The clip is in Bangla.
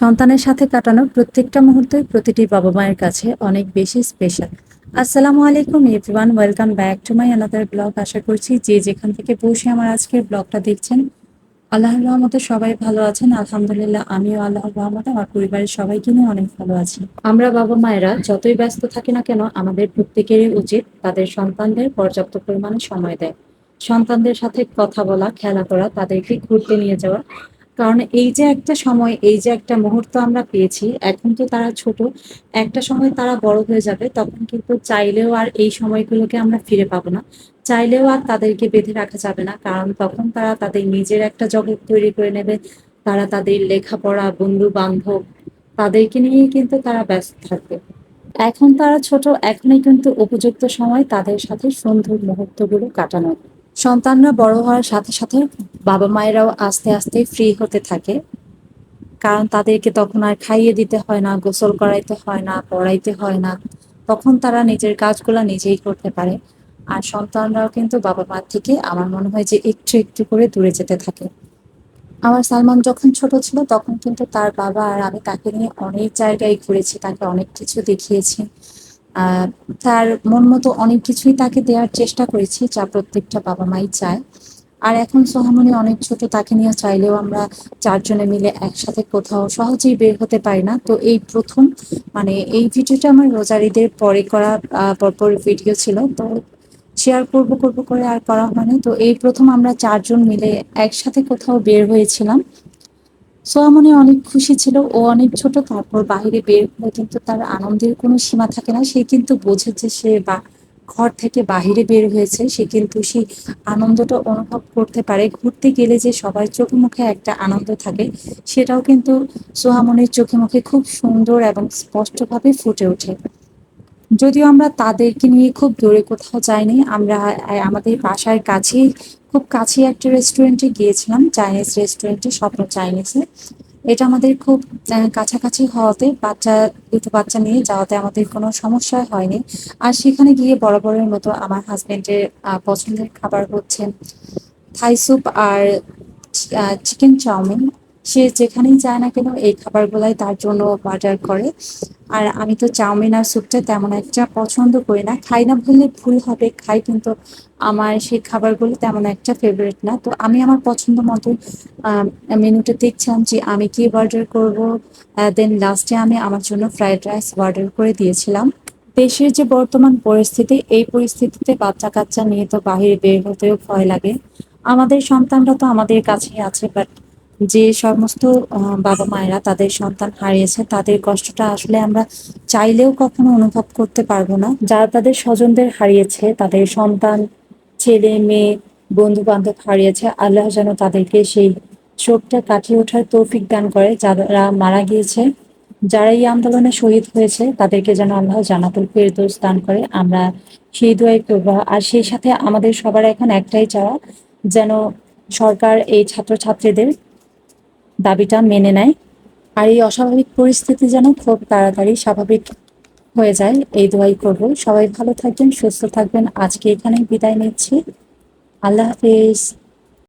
সন্তানের সাথে কাটানো প্রত্যেকটা মুহূর্তই প্রতিটি বাবা মায়ের কাছে অনেক বেশি স্পেশাল আসসালামু আলাইকুম everyone welcome back to my another blog আশা করছি যে যেখান থেকে বসে আমার আজকের ব্লগটা দেখছেন, আল্লাহর রহমতে সবাই ভালো আছেন। আলহামদুলিল্লাহ, আমিও আল্লাহর রহমতে, আমার পরিবারের সবাইকে নিয়ে অনেক ভালো আছি। আমরা বাবা মায়েরা যতই ব্যস্ত থাকি না কেন, আমাদের প্রত্যেকেরই উচিত তাদের সন্তানদের পর্যাপ্ত পরিমাণে সময় দেয়। সন্তানদের সাথে কথা বলা, খেলা করা, তাদেরকে ঘুরতে নিয়ে যাওয়া কারণ এই যে একটা সময়, এই যে একটা মুহূর্ত আমরা পেয়েছি, এখন তো তারা ছোট, একটা সময় তারা বড় হয়ে যাবে, তখন কিন্তু চাইলেও আর এই সময়গুলোকে আমরা ফিরে পাবো না। চাইলেও আর তাদেরকে বেঁধে রাখা যাবে না, কারণ তখন তারা তাদের নিজের একটা জগৎ তৈরি করে নেবে, তারা তাদের লেখাপড়া বন্ধু বান্ধব তাদেরকে নিয়েই কিন্তু তারা ব্যস্ত থাকবে। এখন তারা ছোট, এখনই কিন্তু উপযুক্ত সময় তাদের সাথে সুন্দর মুহূর্তগুলো কাটানো। সন্তানরা বড় হওয়ার সাথে সাথে বাবা মায়েরাও আস্তে আস্তে ফ্রি হতে থাকে। কারণ তাদেরকে তখন আর খাইয়ে দিতে হয় না, গোসল করাইতে হয় না, পড়াইতে হয় না। তখন তারা নিজের কাজগুলো নিজেই করতে পারে। আর সন্তানরাও কিন্তু বাবা মার থেকে আমার মনে হয় যে একটু একটু করে দূরে যেতে থাকে। আমার সালমান যখন ছোট ছিল তখন কিন্তু তার বাবা আর আমি তাকে নিয়ে অনেক জায়গায় ঘুরেছি, তাকে অনেক কিছু দেখিয়েছি। তার মন মতো অনেক কিছুই তাকে দেওয়ার চেষ্টা করেছি যা প্রত্যেকটা বাবা মাই চায়। আর এখন সোহামনি অনেক ছোট, তাকে নিয়ে চাইলেও আমরা চারজনে মিলে একসাথে কোথাও সহজেই বের হতে পারি না। তো এই প্রথম মানে এই ভিডিওটা আমার রোজারিদের পরে করা পরপর ভিডিও ছিল। তো শেয়ার করব করব করে আর করা হয়নি তো এই প্রথম আমরা চারজন মিলে একসাথে কোথাও বের হয়েছিলাম। সোয়ামনি অনেক খুশি ছিল, ও অনেক ছোট, তারপর বাইরে বের হয়ে কিন্তু তার আনন্দের কোনো সীমা থাকে না। সে কিন্তু বোঝে যে সে বা ঘর থেকে বাহিরে বের হয়েছে, সে কিন্তু সেই আনন্দটা অনুভব করতে পারে। ঘুরতে গেলে যে সবার চোখে মুখে একটা আনন্দ থাকে, সেটাও কিন্তু সোহামনির চোখে মুখে খুব সুন্দর এবং স্পষ্টভাবে ফুটে ওঠে। যদিও আমরা তাদেরকে নিয়ে খুব দূরে কোথাও যাইনি, আমরা আমাদের বাসার কাছেই, খুব কাছে একটা রেস্টুরেন্টে গিয়েছিলাম চাইনিজ রেস্টুরেন্টে স্বপ্ন চাইনিজে এটা আমাদের খুব কাছাকাছি হওয়াতে বাচ্চা, দুটো বাচ্চা নিয়ে যাওয়াতে আমাদের কোনো সমস্যা হয়নি। আর সেখানে গিয়ে বরাবরের মতো আমার হাজব্যান্ডের পছন্দের খাবার হচ্ছে থাই স্যুপ আর চিকেন চাউমিন। সে যেখানেই যায় না কেন এই খাবারগুলাই তার জন্য অর্ডার করে। আর আমি তো চাউমিন আর স্যুপটা তেমন একটা পছন্দ করি না। খাই না বললে ভুল হবে, খাই কিন্তু আমার সেই খাবারগুলো তেমন একটা ফেভারিট না। তো আমি আমার পছন্দ মতো মেনুটা দেখছিলাম যে আমি কি অর্ডার করব দেন লাস্টে আমি আমার জন্য ফ্রাইড রাইস অর্ডার করে দিয়েছিলাম। দেশের যে বর্তমান পরিস্থিতি, এই পরিস্থিতিতে বাচ্চা কাচ্চা নিয়ে তো বাহিরে বের হতেও ভয় লাগে। আমাদের সন্তানরা তো আমাদের কাছেই আছে বাট যে সমস্ত বাবা মায়েরা তাদের সন্তান হারিয়েছে, তাদের কষ্টটা আসলে আমরা চাইলেও কখনো অনুভব করতে পারব না। যারা তাদের স্বজনদের হারিয়েছে, তাদের সন্তান, ছেলে, মেয়ে বন্ধু বান্ধব হারিয়েছে, আল্লাহ যেন তাদেরকে সেই শোকটা কাটিয়ে ওঠার তৌফিক দান করে। যারা মারা গিয়েছে, যারা এই আন্দোলনে শহীদ হয়েছে, তাদেরকে যেন আল্লাহ জানাতুল ফেরদৌস দান করে। আমরা সেই দোয়াই করব। আর সেই সাথে আমাদের সবার এখন একটাই চাওয়া, যেন সরকার এই ছাত্রছাত্রীদের দাবিটা মেনে নেয়। আর এই অস্বাভাবিক পরিস্থিতি যেন খুব তাড়াতাড়ি স্বাভাবিক হয়ে যায়, এই দোয়াই করব। সবাই ভালো থাকবেন, সুস্থ থাকবেন। আজকে এখানেই বিদায় নিচ্ছি। আল্লাহ হাফিজ।